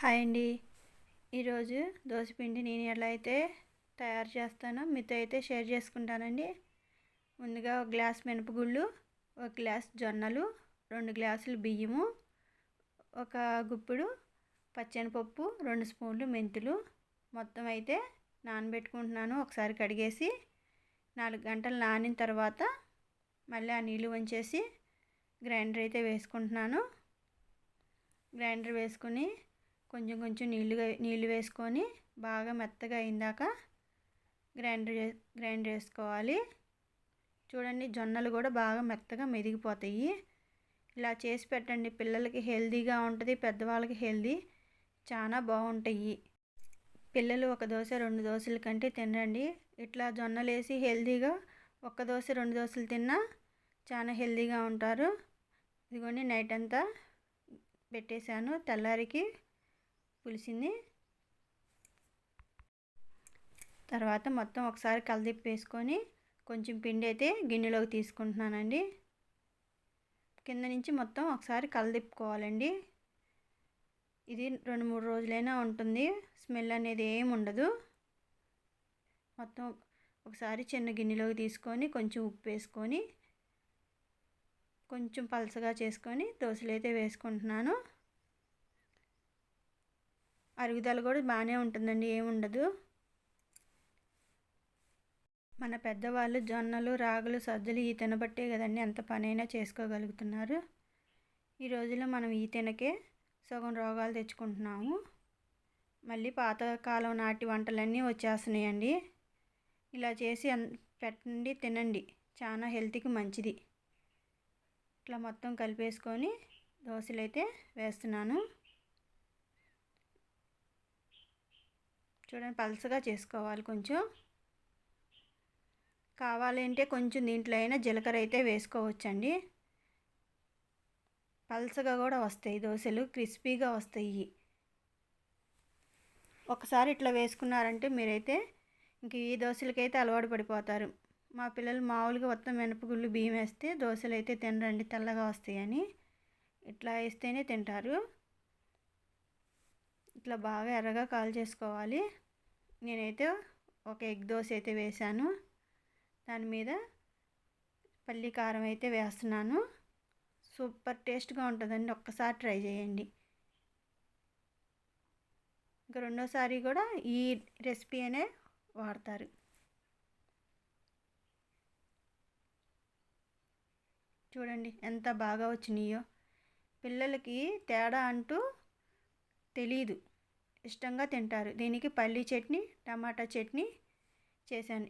Hi అండి. ఈరోజు దోశపిండి నేను ఎలా అయితే తయారు చేస్తానో మీతో అయితే షేర్ చేసుకుంటానండి. ముందుగా ఒక గ్లాస్ మినపగుళ్ళు ఒక గ్లాస్ జొన్నలు రెండు గ్లాసులు బియ్యము ఒక గుప్పుడు పచ్చనిపప్పు రెండు స్పూన్లు మెంతులు మొత్తం అయితే నానబెట్టుకుంటున్నాను. ఒకసారి కడిగేసి నాలుగు గంటలు నానిన తర్వాత మళ్ళీ ఆ నీళ్ళు వంచేసి గ్రైండర్ అయితే వేసుకుంటున్నాను. గ్రైండర్ వేసుకుని కొంచెం కొంచెం నీళ్ళుగా నీళ్ళు వేసుకొని బాగా మెత్తగా అయిందాక గ్రైండర్ గ్రైండర్ చేసుకోవాలి చూడండి జొన్నలు కూడా బాగా మెత్తగా మెదిగిపోతాయి. ఇలా చేసి పెట్టండి. పిల్లలకి హెల్దీగా ఉంటుంది పెద్దవాళ్ళకి హెల్దీ చాలా బాగుంటాయి. పిల్లలు ఒక దోశ రెండు దోశల కంటే తినండి. ఇట్లా జొన్నలు వేసి హెల్దీగా ఒక్క దోశ రెండు దోశలు తిన్నా చాలా హెల్దీగా ఉంటారు. ఇదిగోండి నైట్ అంతా పెట్టేశాను. తెల్లారికి పులిసింది. తర్వాత మొత్తం ఒకసారి కలదిప్పి వేసుకొని కొంచెం పిండి అయితే గిన్నెలోకి తీసుకుంటున్నానండి. కింద నుంచి మొత్తం ఒకసారి కలదిప్పుకోవాలండి ఇది రెండు మూడు రోజులైనా ఉంటుంది. స్మెల్ అనేది ఏమి ఉండదు. మొత్తం ఒకసారి చిన్న గిన్నెలోకి తీసుకొని కొంచెం ఉప్పు వేసుకొని కొంచెం పలసగా చేసుకొని దోశలు అయితే వేసుకుంటున్నాను. అరుగుదల కూడా బాగానే ఉంటుందండి ఏముండదు మన పెద్దవాళ్ళు జొన్నలు రాగులు సజ్జలు ఈ తినబట్టే కదండి ఎంత పనైనా చేసుకోగలుగుతున్నారు. ఈ రోజుల్లో మనం ఈ తినకే సగం రోగాలు తెచ్చుకుంటున్నాము. మళ్ళీ పాతకాలం నాటి వంటలన్నీ వచ్చేస్తున్నాయండి. ఇలా చేసి పెట్టండి తినండి. చాలా హెల్త్కి మంచిది. ఇట్లా మొత్తం కలిపేసుకొని దోశలు అయితే వేస్తున్నాను. చూడండి పలసగా చేసుకోవాలి కొంచెం. కావాలంటే కొంచెం దీంట్లో అయినా జీలకర్ర అయితే వేసుకోవచ్చండి. పలసగా కూడా వస్తాయి దోశలు క్రిస్పీగా వస్తాయి ఒకసారి ఇట్లా వేసుకున్నారంటే మీరైతే ఇంక ఈ దోశలకైతే అలవాటు పడిపోతారు. మా పిల్లలు మామూలుగా మొత్తం మినపగుళ్ళు బియ్యం వేస్తే దోశలు అయితే తినరండి తెల్లగా వస్తాయని. ఇట్లా వేస్తేనే తింటారు. ఇట్లా బాగా ఎర్రగా కాల్ చేసుకోవాలి. నేనైతే ఒక ఎగ్ దోశ అయితే వేశాను. దాని మీద పల్లి కారం అయితే వేస్తున్నాను. సూపర్ టేస్ట్గా ఉంటుందండి. ఒక్కసారి ట్రై చేయండి. ఇంకా రెండోసారి కూడా ఈ రెసిపీ అనే వాడతారు. చూడండి ఎంత బాగా వచ్చినాయో. పిల్లలకి తేడా అంటూ తెలీదు. ఇష్టంగా తింటారు. దీనికి పల్లీ చట్నీ టమాటా చట్నీ చేశాను.